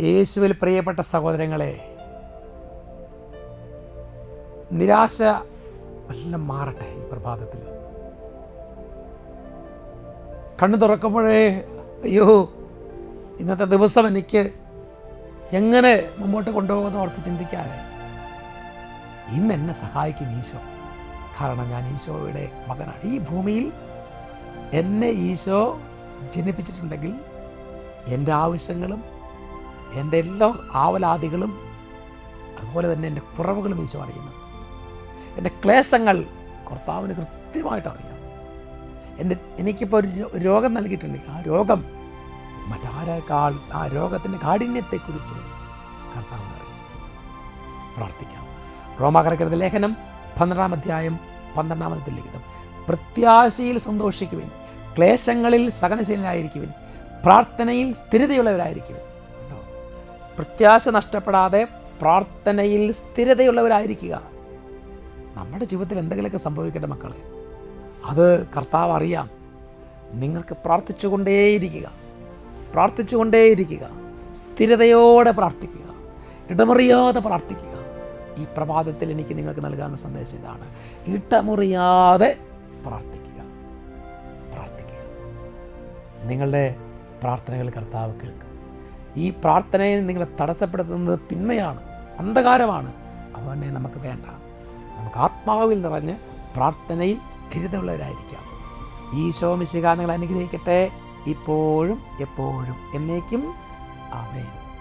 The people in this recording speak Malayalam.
യേശുവിൽ പ്രിയപ്പെട്ട സഹോദരങ്ങളെ നിരാശ എല്ലാം മാറട്ടെ ഈ പ്രഭാതത്തിൽ. കണ്ണു തുറക്കുമ്പോഴേ അയ്യോ ഇന്നത്തെ ദിവസം എനിക്ക് എങ്ങനെ മുമ്പോട്ട് കൊണ്ടുപോകുമെന്ന് ഓർത്ത് ചിന്തിക്കാതെ ഇന്ന് എന്നെ സഹായിക്കും ഈശോ. കാരണം ഞാൻ ഈശോയുടെ മകനാണ്. ഈ ഭൂമിയിൽ എന്നെ ഈശോ ജനിപ്പിച്ചിട്ടുണ്ടെങ്കിൽ എന്റെ ആവശ്യങ്ങളും എന്റെ എല്ലാ ആവലാദികളും അതുപോലെ തന്നെ എന്റെ കുറവുകളും ഈശോ അറിയുന്നു എന്റെ ക്ലേശങ്ങൾ കർത്താവിന് കൃത്യമായിട്ട് അറിയാം. എന്റെ എനിക്കിപ്പോൾ ഒരു രോഗം നൽകിയിട്ടുണ്ടെങ്കിൽ ആ രോഗം മറ്റാരേക്കാൾ ആ രോഗത്തിന്റെ കാഠിന്യത്തെക്കുറിച്ച് കർത്താവിന് അറിയാം. പ്രാർത്ഥിക്കാം. റോമാകരക്കരുത് ലേഖനം പന്ത്രണ്ടാം അധ്യായം പന്ത്രണ്ടാമത്തെ ലിഖിതം. പ്രത്യാശയിൽ സന്തോഷിക്കുവിൻ ക്ലേശങ്ങളിൽ സഹനശീലനായിരിക്കുവിൻ പ്രാർത്ഥനയിൽ സ്ഥിരതയുള്ളവരായിരിക്കുവിൻ? പ്രത്യാശ നഷ്ടപ്പെടാതെ പ്രാർത്ഥനയിൽ സ്ഥിരതയുള്ളവരായിരിക്കുക. നമ്മുടെ ജീവിതത്തിൽ എന്തെങ്കിലുമൊക്കെ സംഭവിക്കട്ടെ മക്കളെ. അത് കർത്താവ് അറിയാം. നിങ്ങൾക്ക് പ്രാർത്ഥിച്ചുകൊണ്ടേയിരിക്കുക. പ്രാർത്ഥിച്ചുകൊണ്ടേയിരിക്കുക. സ്ഥിരതയോടെ പ്രാർത്ഥിക്കുക. ഇടമറിയാതെ പ്രാർത്ഥിക്കുക. ഈ പ്രഭാതത്തിൽ എനിക്ക് നിങ്ങൾക്ക് നൽകാനുള്ള സന്ദേശം ഇതാണ്. ഇടമുറിയാതെ പ്രാർത്ഥിക്കുക. പ്രാർത്ഥിക്കുക. നിങ്ങളുടെ പ്രാർത്ഥനകൾ കർത്താവ് കേൾക്കും. ഈ പ്രാർത്ഥനയെ നിങ്ങളെ തടസ്സപ്പെടുത്തുന്നത് തിന്മയാണ് അന്ധകാരമാണ്. അവനെ നമുക്ക് വേണ്ട. നമുക്ക് ആത്മാവിൽ നിറഞ്ഞ് പ്രാർത്ഥനയിൽ സ്ഥിരതയുള്ളവരായിരിക്കാം. ഈ മിശിക നിങ്ങൾ അനുഗ്രഹിക്കട്ടെ. ഇപ്പോഴും എപ്പോഴും എന്നേക്കും. ആമേൻ.